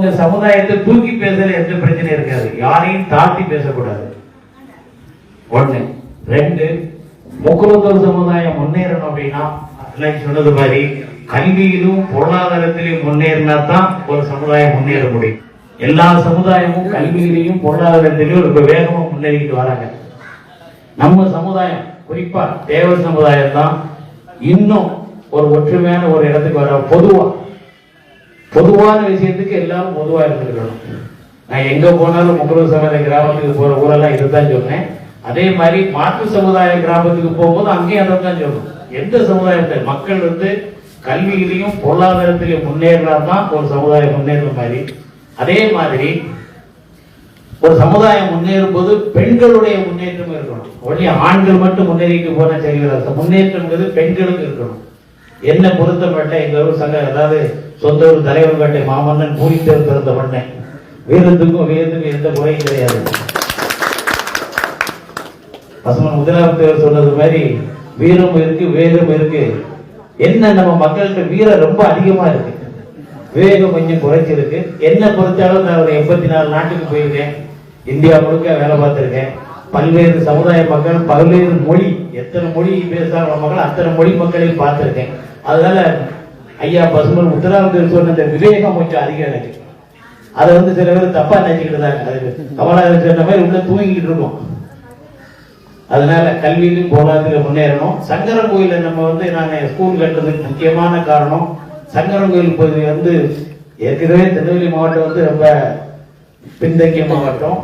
உங்க சமுதாயத்தை தூக்கி பேசுற எந்த பிரச்சனையும் இருக்காது. யாரையும் தாழ்த்தி பேசக்கூடாது. ஒண்ணு. ரெண்டு முக்குலத்தோர் சமுதாயம் முன்னேறணும் அப்படின்னா சொன்னது மாதிரி கல்வியிலும் பொருளாதாரத்திலும் முன்னேறினா தான் ஒரு சமுதாயம் முன்னேற முடியும். எல்லா சமுதாயமும் கல்வியிலையும் பொருளாதாரத்திலையும் ரொம்ப வேகமா முன்னேறிட்டு வராங்க. நம்ம சமுதாயம் குறிப்பா தேவர் சமுதாயம் தான் இன்னும் ஒரு ஒற்றுமையான ஒரு இடத்துக்கு வர பொதுவா பொதுவான விஷயத்துக்கு எல்லாரும் பொதுவா இருந்துக்கணும் நான் எங்க போனாலும் முகலூர் சமுதாய கிராமத்துக்கு போற ஊரெல்லாம் இதுதான் சொன்னேன். அதே மாதிரி மாற்று சமுதாய கிராமத்துக்கு போகும்போது அங்கேயும் அதை தான் சொல்லணும் எந்த சமுதாயத்தை? மக்கள் வந்து கல்வியிலையும் பொருளாதாரத்திலையும் முன்னேறினா தான் ஒரு சமுதாயம் முன்னேறுற மாதிரி. அதே மாதிரி ஒரு சமுதாயம் முன்னேறும் போது பெண்களுடைய முன்னேற்றம் இருக்கணும். ஒன்லி ஆண்கள் மட்டும் முன்னேறிட்டு போனா சரி வராது. முன்னேற்றம்ங்கிறது பெண்களுக்கு இருக்கணும். என்ன பொருத்தப்பட்ட எங்க ஊர் சங்க அதாவது சொந்த ஊர் தலைவர் மாமன்னன் பூரித்தேர் பிறந்த மண்ணை வீரத்துக்கும் வீரத்துக்கும் எந்த குறையும் கிடையாது. பசுமன் முதலாமத்தேவர் சொன்னது மாதிரி வீரம் இருக்கு வேகம் இருக்கு. என்ன நம்ம மக்கள்கிட்ட வீரம் ரொம்ப அதிகமா இருக்கு. வேகம் கொஞ்சம் குறைச்சிருக்கு. என்ன பொறுத்தாலும் நான் ஒரு எண்பத்தி நாலு நாட்டுக்கு போயிருக்கேன். இந்தியா முழுக்க வேலை பார்த்திருக்கேன். பல்வேறு சமுதாய மக்கள் பல்வேறு மொழி. எத்தனை மொழி பேசுகிற மக்கள் அத்தனை மொழி மக்களையும் பார்த்திருக்கேன். அதனால ஐயா பசுமன் உத்தராவத்தில் சொன்ன விவேகம் கொஞ்சம் அதிகம் எனக்கு. அதை வந்து சில பேர் தப்பா நினைச்சுக்கிட்டு தான் அது சொன்ன மாதிரி உள்ள தூங்கிக்கிட்டு இருக்கோம். அதனால கல்வியிலும் போராட்டத்தில் முன்னேறணும். சங்கரன் கோயில நம்ம வந்து நாங்கள் ஸ்கூல் கட்டுறதுக்கு முக்கியமான காரணம் சங்கரன் கோயில் பகுதி வந்து ஏற்கனவே திருநெல்வேலி மாவட்டம் வந்து ரொம்ப பின்தங்கிய மாவட்டம்.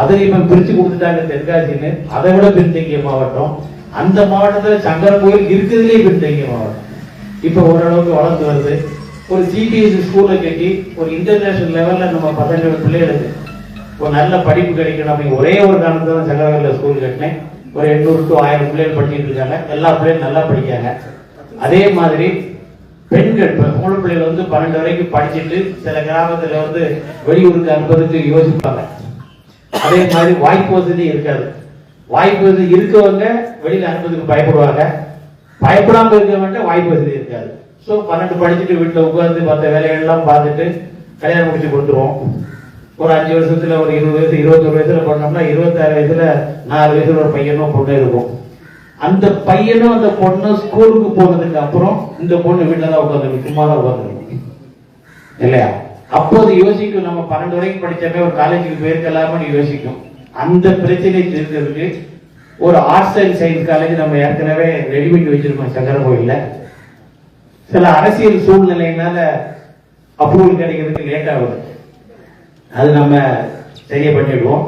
அதை இப்ப பிரிச்சு கொடுத்துட்டாங்க தென்காசின்னு அதை விட பின்தங்கிய மாவட்டம். அந்த மாவட்டத்தில் சங்கரன் கோயில் இருக்கிறதுலே பின்தங்கிய மாவட்டம். இப்போ ஓரளவுக்கு வளர்ந்து வருது. ஒரு சிபிஎஸ்சி ஸ்கூலில் கட்டி ஒரு இன்டர்நேஷனல் லெவலில் நம்ம பசங்க பிள்ளைகளுக்கு ஒரு நல்ல படிப்பு கிடைக்கணும். அப்படின்னு ஒரே ஒரு காரணத்தை தான் சங்கரவேல ஸ்கூல் கட்டினேன். ஒரு எண்ணூறு டு ஆயிரம் பிள்ளைகள் படிச்சுட்டு இருக்காங்க. எல்லா பிள்ளைகளும் நல்லா படிக்காங்க அதே மாதிரி பெண்கள் இப்போ மூணு பிள்ளைகள் வந்து பன்னெண்டு வரைக்கும் படிச்சுட்டு சில கிராமத்தில் வந்து வெளியூருக்கு அனுப்புறதுக்கு யோசிப்பாங்க. அதே மாதிரி வாய்ப்பு வசதி இருக்காது. வாய்ப்பு வசதி இருக்கவங்க வெளியில் அனுப்புறதுக்கு பயப்படுவாங்க. பயப்படாம இருக்கவங்க வாய்ப்பு வசதி இருக்காது. ஸோ பன்னெண்டு படிச்சுட்டு வீட்டில் உட்காந்து மற்ற வேலைகள்லாம் பார்த்துட்டு கல்யாணம் முடிச்சு கொடுத்துருவோம் ஒரு அஞ்சு வருஷத்துல ஒரு இருபது வயசு இருபத்தொரு வயசுல பண்ணோம்னா இருபத்தாறு வயசுல நாலு வயசுல ஒரு பையனும் பொண்ணு இருக்கும். அந்த பையனும் அந்த பொண்ணு ஸ்கூலுக்கு போனதுக்கு அப்புறம் இந்த பொண்ணு வீட்டில் தான் உட்காந்துருக்கு சும்மா தான் உட்காந்துருக்கும். இல்லையா? அப்போது யோசிக்கும் நம்ம பன்னெண்டு வரைக்கும் படிச்சப்பே ஒரு காலேஜுக்கு போயிருக்கலாம்னு யோசிக்கும். அந்த பிரச்சனை தீர்க்கிறதுக்கு ஒரு ஆர்ட்ஸ் அண்ட் சயின்ஸ் காலேஜ் நம்ம ஏற்கனவே ரெடி பண்ணி வச்சிருக்கோம் சங்கர கோயில்ல. சில அரசியல் சூழ்நிலையினால அப்ரூவல் கிடைக்கிறதுக்கு லேட் ஆகுது. அது நம்ம சரியா பண்ணிடுவோம்.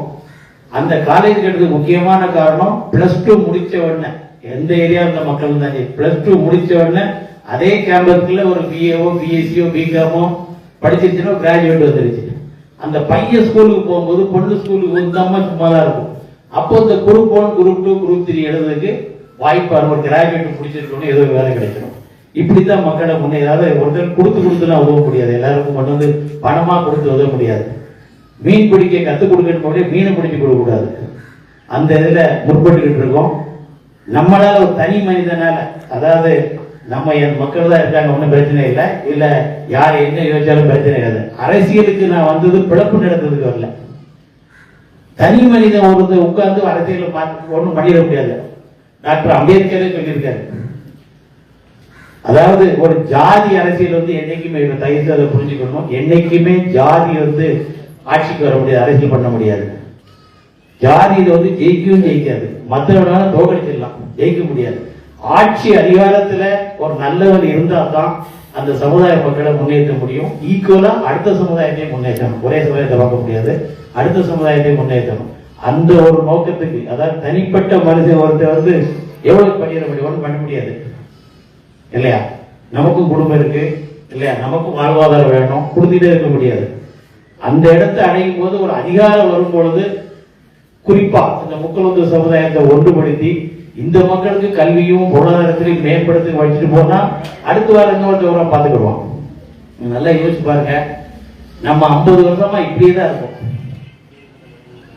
அந்த காலேஜ் கட்டுறதுக்கு முக்கியமான காரணம் பிளஸ் டூ முடிச்ச உடனே எந்த ஏரியா இருந்த மக்கள் தான் பிளஸ் டூ முடிச்ச உடனே அதே கேம்பஸ்ல ஒரு பிஏஓ பிஎஸ்சியோ பிகாமோ படிச்சிருச்சுன்னா கிராஜுவேட் வந்துருச்சு. அந்த பையன் ஸ்கூலுக்கு போகும்போது பொண்ணு ஸ்கூலுக்கு வந்தாம சும்மா தான் இருக்கும். அப்போ இந்த group one group two group three எழுதுறதுக்கு வாய்ப்பு ஒரு கிராஜுவேட் பிடிச்சிருக்கணும் ஏதோ வேலை கிடைக்கணும். இப்படித்தான் மக்களை முன்னே ஒருத்தர் கொடுத்து கொடுத்துலாம் உதவ முடியாது. எல்லாருக்கும் கொண்டு வந்து பணமா கொடுத்து உதவ முடியாது. மீன் பிடிக்க கத்துக் கொடுக்கணும் மீனை பிடிச்சு கொடுக்க கூடாது அந்த இதுல முற்பட்டுக்கிட்டு இருக்கோம். நம்மளால ஒரு தனி மனிதனால அதாவது நம்ம என் மக்கள் தான் இருக்காங்க ஒன்றும் பிரச்சனை இல்லை. இல்லை யார் என்ன யோசிச்சாலும் பிரச்சனை கிடையாது அரசியலுக்கு நான் வந்தது பிழப்பு நடந்ததுக்கு வரல. தனி மனிதன் ஒரு உட்கார்ந்து அரசியல் ஒன்றும் பண்ணிட முடியாது. டாக்டர் அம்பேத்கரே சொல்லியிருக்காரு. அதாவது ஒரு ஜாதி அரசியல் வந்து என்னைக்குமே இவன் அதை புரிஞ்சுக்கணும். என்னைக்குமே ஜாதி வந்து ஆட்சிக்கு வர முடியாது அரசியல் பண்ண முடியாது. ஜாதியில வந்து ஜெயிக்கவும் ஜெயிக்காது. மற்றவனால தோகடிச்சிடலாம் ஜெயிக்க முடியாது. ஆட்சி அதிகாரத்துல ஒரு நல்லவர் இருந்தால் தான் அந்த சமுதாய மக்களை முன்னேற்ற முடியும். ஈக்குவலா அடுத்த சமுதாயத்தையும் முன்னேற்றணும். ஒரே சமுதாயத்தை பார்க்க முடியாது. அடுத்த சமுதாயத்தையும் முன்னேற்றணும். அந்த ஒரு நோக்கத்துக்கு அதாவது தனிப்பட்ட மனுஷன் ஒருத்தர் வந்து எவ்வளவு பண்ணிட முடியும் பண்ண முடியாது. இல்லையா? நமக்கும் குடும்பம் இருக்கு. இல்லையா? நமக்கும் வாழ்வாதாரம் வேணும். கொடுத்துட்டே இருக்க முடியாது. அந்த இடத்தை அடையும் போது ஒரு அதிகாரம் வரும் பொழுது குறிப்பா இந்த முக்கலந்து சமுதாயத்தை ஒன்றுபடுத்தி இந்த மக்களுக்கு கல்வியும் பொருளாதாரத்திலையும் மேம்படுத்தி வச்சுட்டு போனா அடுத்த வாரம் இன்னொரு வாரம் பார்த்துக்கிடுவோம். நல்லா யோசிச்சு பாருங்க. நம்ம ஐம்பது வருஷமா இப்படியே தான் இருக்கும்.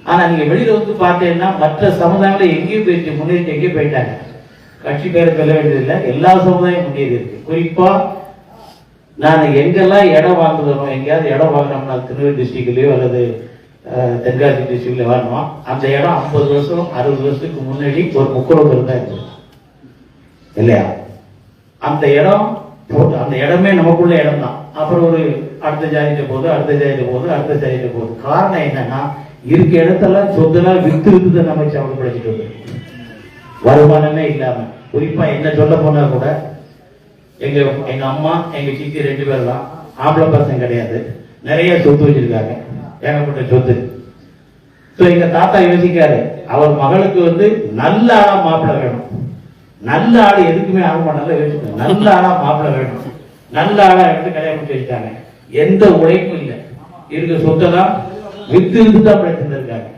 ஆனா நீங்க வெளியில வந்து பார்த்தீங்கன்னா மற்ற சமுதாயங்களை எங்கேயும் போயிடுச்சு முன்னேற்றி எங்கேயும் போயிட்டாங்க. கட்சி பேரை சொல்ல வேண்டியதில்லை. எல்லா சமுதாயம் முன்னேறி இருக்கு. குறிப்பா நான் எங்கெல்லாம் இடம் வாங்குதனோ எங்கேயாவது இடம் வாங்கினோம்னா திருநெல்வேலி டிஸ்ட்ரிக்ட்லயோ அல்லது தென்காசி டிஸ்ட்ரிக்ட்ல வரணும். அந்த இடம் ஐம்பது வருஷம் அறுபது வருஷத்துக்கு முன்னாடி ஒரு முக்குளத்தூர் தான் இருந்தது. இல்லையா? அந்த இடம் போட்டு அந்த இடமே நமக்குள்ள இடம் தான் அப்புறம் ஒரு அடுத்த ஜாதிட்ட போகுது அடுத்த ஜாதிட்ட போகுது அடுத்த ஜாதிட்ட போகுது. காரணம் என்னன்னா இருக்க இடத்தெல்லாம் சொத்தெல்லாம் வித்து வித்து நம்ம சவுண்ட் படிச்சுட்டு வந்து வருமானமே இல்லாம. குறிப்பா என்ன சொல்ல போனா கூட எங்க எங்க அம்மா எங்க சித்தி ரெண்டு பேர் தான் ஆம்பளை பசங்க கிடையாது. நிறைய சொத்து வச்சிருக்காங்க. ஏகப்பட்ட சொத்து. ஸோ எங்க தாத்தா யோசிக்காரு அவர் மகளுக்கு வந்து நல்ல ஆளா மாப்பிள்ளை வேணும். நல்ல ஆடு எதுக்குமே ஆக நல்லா யோசிக்கணும். நல்ல ஆளா மாப்பிள்ளை வேணும். நல்ல ஆளா எடுத்து கல்யாணம் பண்ணி வச்சுட்டாங்க. எந்த உழைப்பும் இல்லை. இருக்க சொத்தை தான் வித்து வித்து தான் பிழைச்சிருந்திருக்காங்க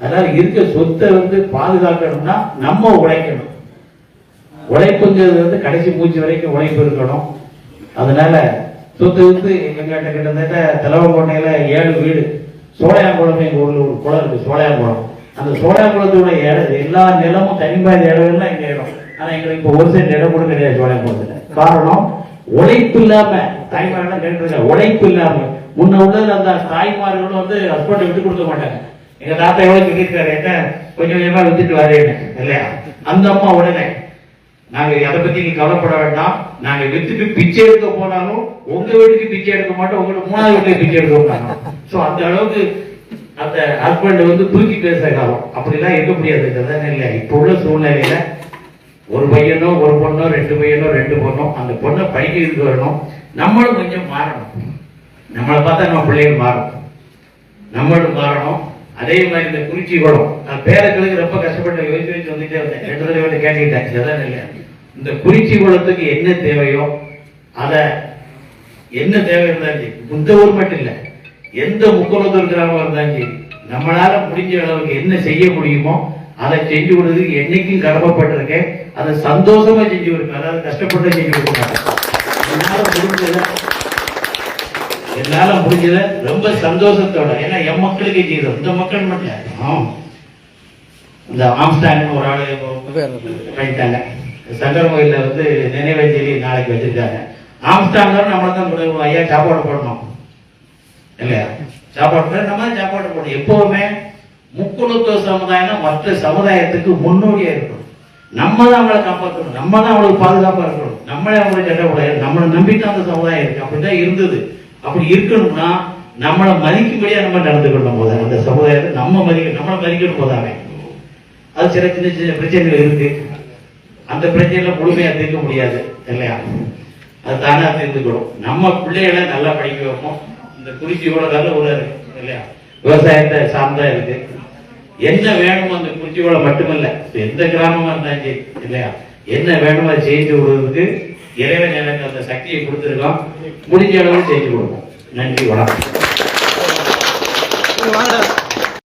அதனால இருக்க சொத்தை வந்து பாதுகாக்கணும்னா நம்ம உழைக்கணும். உழைப்புங்கிறது வந்து கடைசி மூச்சு வரைக்கும் உழைப்பு இருக்கணும். அதனால சொத்து வந்து எங்கிட்ட கிட்டத்தட்ட தலைவங்கோட்டையில ஏழு வீடு. சோழையாங்குளம் எங்க ஊர்ல ஒரு குளம் இருக்கு சோழையாங்குளம் அந்த சோழையாங்குளத்தோட இடம் எல்லா நிலமும் தனிப்பாய்ந்த இடங்கள்லாம் எல்லாம் எங்க இடம். ஆனா எங்களுக்கு இப்போ ஒரு சைடு இடம் கூட கிடையாது சோழையாங்குளத்துல காரணம் உழைப்பு இல்லாம தாய்மாரெல்லாம் கேட்டுருக்காங்க உழைப்பு இல்லாம. முன்ன உள்ளது அந்த தாய்மார்களும் வந்து ஹஸ்பண்டை விட்டு கொடுக்க மாட்டாங்க. எங்க தாத்தா எவ்வளவு சொல்லியிருக்காரு என்ன? கொஞ்சம் கொஞ்சமா வித்துட்டு வரேன்னு இல்லையா? அந்த அம்மா உடனே நாங்க அதை பத்தி நீங்க கவலைப்பட வேண்டாம். நாங்க வித்துட்டு பிச்சை எடுக்க போனாலும் உங்க வீட்டுக்கு பிச்சை எடுக்க மாட்டோம் உங்களுக்கு மூணாவது வீட்டுக்கு பிச்சை எடுக்க மாட்டோம். சோ அந்த அளவுக்கு அந்த ஹஸ்பண்ட் வந்து தூக்கி பேச காலம் அப்படிலாம் இருக்க முடியாது. அதுதானே இல்லையா இப்ப உள்ள சூழ்நிலையில ஒரு பையனோ ஒரு பொண்ணோ ரெண்டு பையனோ ரெண்டு பொண்ணோ அந்த பொண்ணை படிக்கிறதுக்கு வரணும்? நம்மளும் கொஞ்சம் மாறணும். நம்மளை பார்த்தா நம்ம பிள்ளைகள் மாறணும். நம்மளும் மாறணும். அதே மாதிரி இந்த குறிச்சி குளம் நான் பேரக்களுக்கு ரொம்ப கஷ்டப்பட்டு யோசிச்சு யோசிச்சு வந்துட்டே வந்தேன் ரெண்டு தடவை வந்து கேட்டுக்கிட்டேன். இல்லையா இந்த குறிச்சி குளத்துக்கு என்ன தேவையோ அதை என்ன தேவை இருந்தாலும் சரி இந்த ஊர் மட்டும் இல்லை எந்த முக்குளத்தூர் கிராமம் இருந்தாலும் சரி நம்மளால முடிஞ்ச அளவுக்கு என்ன செய்ய முடியுமோ அதை செஞ்சு கொடுறதுக்கு என்னைக்கும் கடமைப்பட்டிருக்கேன். அதை சந்தோஷமா செஞ்சு கொடுப்பேன். அதாவது கஷ்டப்பட்டு செஞ்சு கொடுக்க மாட்டேன் என்னால முடிஞ்சதை என்னால முடிஞ்சத ரொம்ப சந்தோஷத்தோட. ஏன்னா என் மக்களுக்கு செய்யறோம் இந்த மக்கள் மட்டும். இந்த ஆம்ஸ்டாங் ஒரு ஆளு பண்ணிட்டாங்க சங்கர் கோயில்ல வந்து நினைவஞ்சலி நாளைக்கு வச்சிருக்காங்க. ஆம்ஸ்டாங் நம்மள தான். ஐயா சாப்பாடு போடணும்? இல்லையா? சாப்பாடு போட நம்ம தான் சாப்பாடு போடணும். எப்பவுமே முக்குலத்துவ சமுதாயம் மற்ற சமுதாயத்துக்கு முன்னோடியா இருக்கணும். நம்ம தான் அவங்களை காப்பாற்றணும். நம்ம தான் அவங்களுக்கு பாதுகாப்பா இருக்கணும். நம்மளே அவங்களுக்கு கட்டக்கூடாது நம்மளை நம்பித்தான் அந்த சமுதாயம் இருக்கு. அப்படிதான் இருந்தது. அப்படி இருக்கணும்னா நம்மளை மதிக்கும்படியா நம்ம நடந்துக்கணும் போது அந்த சமுதாயத்தை நம்ம மதிக்க நம்மளை மதிக்கணும் போதாமே அது சில சின்ன சின்ன பிரச்சனைகள் இருக்கு. அந்த பிரச்சனைகளை முழுமையா தீர்க்க முடியாது இல்லையா? அது தானே தீர்ந்துக்கணும். நம்ம பிள்ளைகளை நல்லா படிக்க வைப்போம். இந்த குறிச்சியோட நல்ல ஊரா இருக்கு இல்லையா? விவசாயத்தை சார்ந்தா இருக்கு. என்ன வேணுமோ அந்த குறிச்சியோட மட்டுமல்ல. எந்த கிராமமா இருந்தாலும் சரி இல்லையா? என்ன வேணுமோ அதை செய்து விடுறதுக்கு இறைவன் எனக்கு அந்த சக்தியை கொடுத்துருக்கோம் முடிஞ்ச அளவு செஞ்சு கொடுப்போம். நன்றி வணக்கம். வாங்கடா